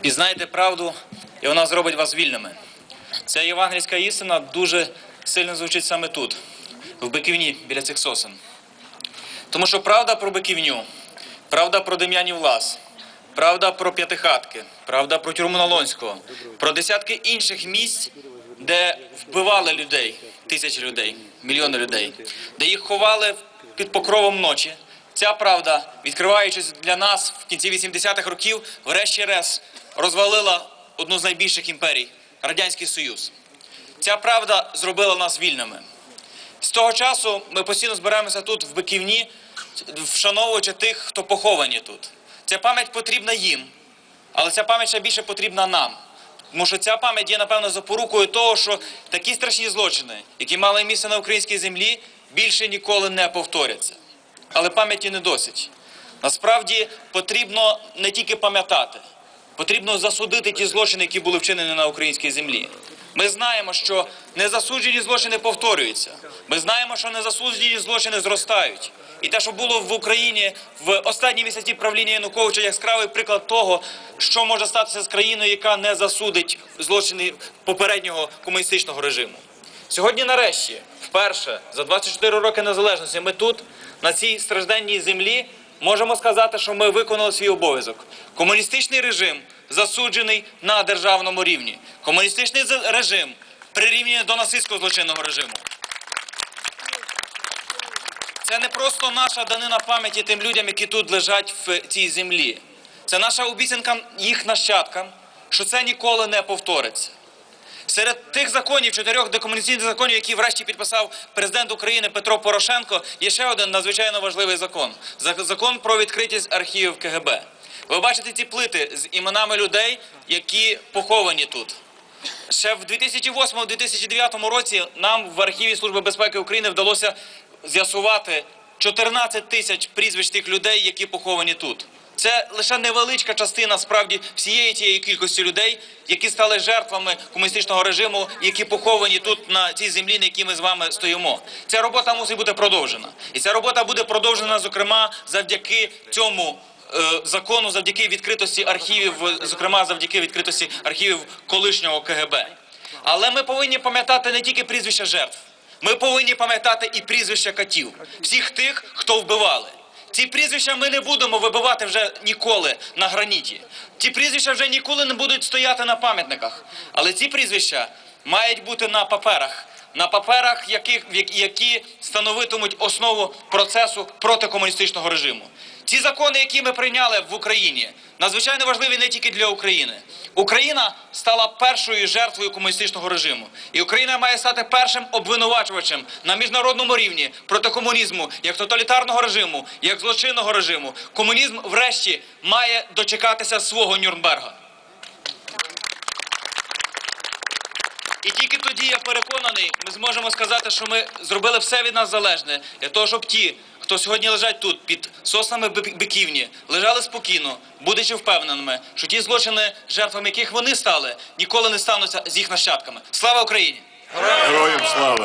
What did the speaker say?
Пізнайте правду, і вона зробить вас вільними. Ця євангельська істина дуже сильно звучить саме тут, в Биківні, біля цих сосен. Тому що правда про Биківню, правда про Дем'янів Лас, правда про П'ятихатки, правда про тюрму Налонського, про десятки інших місць, де вбивали людей, тисячі людей, мільйони людей, де їх ховали під покровом ночі. Ця правда, відкриваючись для нас в кінці 80-х років, врешті-решт розвалила одну з найбільших імперій Радянський Союз. Ця правда зробила нас вільними. З того часу ми постійно збираємося тут, в Биківні, вшановуючи тих, хто поховані тут. Ця пам'ять потрібна їм, але ця пам'ять ще більше потрібна нам. Тому що ця пам'ять є, напевно, запорукою того, що такі страшні злочини, які мали місце на українській землі, більше ніколи не повторяться. Але пам'яті не досить. Насправді потрібно не тільки пам'ятати, потрібно засудити ті злочини, які були вчинені на українській землі. Ми знаємо, що незасуджені злочини повторюються. Ми знаємо, що незасуджені злочини зростають. І те, що було в Україні в останні місяці правління Януковича, яскравий приклад того, що може статися з країною, яка не засудить злочини попереднього комуністичного режиму. Сьогодні, нарешті, вперше за 24 роки незалежності, ми тут, на цій стражденній землі, можемо сказати, що ми виконали свій обов'язок. Комуністичний режим засуджений на державному рівні. Комуністичний режим прирівняний до нацистського злочинного режиму. Це не просто наша данина пам'яті тим людям, які тут лежать в цій землі. Це наша обіцянка їх нащадкам, що це ніколи не повториться. Серед тих законів, чотирьох декомунізаційних законів, які врешті підписав президент України Петро Порошенко, є ще один надзвичайно важливий закон закон про відкритість архівів КГБ. Ви бачите ці плити з іменами людей, які поховані тут. Ще в 2008-2009 році нам в архіві Служби безпеки України вдалося з'ясувати 14 тисяч прізвищ тих людей, які поховані тут. Це лише невеличка частина справді всієї тієї кількості людей, які стали жертвами комуністичного режиму, які поховані тут на цій землі, на якій ми з вами стоїмо. Ця робота мусить бути продовжена, і ця робота буде продовжена, зокрема, завдяки цьому е, закону, завдяки відкритості архівів, зокрема завдяки відкритості архівів колишнього КГБ. Але ми повинні пам'ятати не тільки прізвища жертв. Ми повинні пам'ятати і прізвища катів, всіх тих, хто вбивали. Ці прізвища ми не будемо вибивати вже ніколи на граніті. Ці прізвища вже ніколи не будуть стояти на пам'ятниках. Але ці прізвища мають бути на паперах, на паперах, яких, які становитимуть основу процесу проти комуністичного режиму. Ці закони, які ми прийняли в Україні, надзвичайно важливі не тільки для України. Україна стала першою жертвою комуністичного режиму, і Україна має стати першим обвинувачувачем на міжнародному рівні проти комунізму як тоталітарного режиму, як злочинного режиму. Комунізм, врешті, має дочекатися свого Нюрнберга. І тільки тоді я переконаний, ми зможемо сказати, що ми зробили все від нас залежне для того, щоб ті, хто сьогодні лежать тут під соснами Бик- биківні, лежали спокійно, будучи впевненими, що ті злочини, жертвами яких вони стали, ніколи не стануться з їх нащадками. Слава Україні! Героям слава!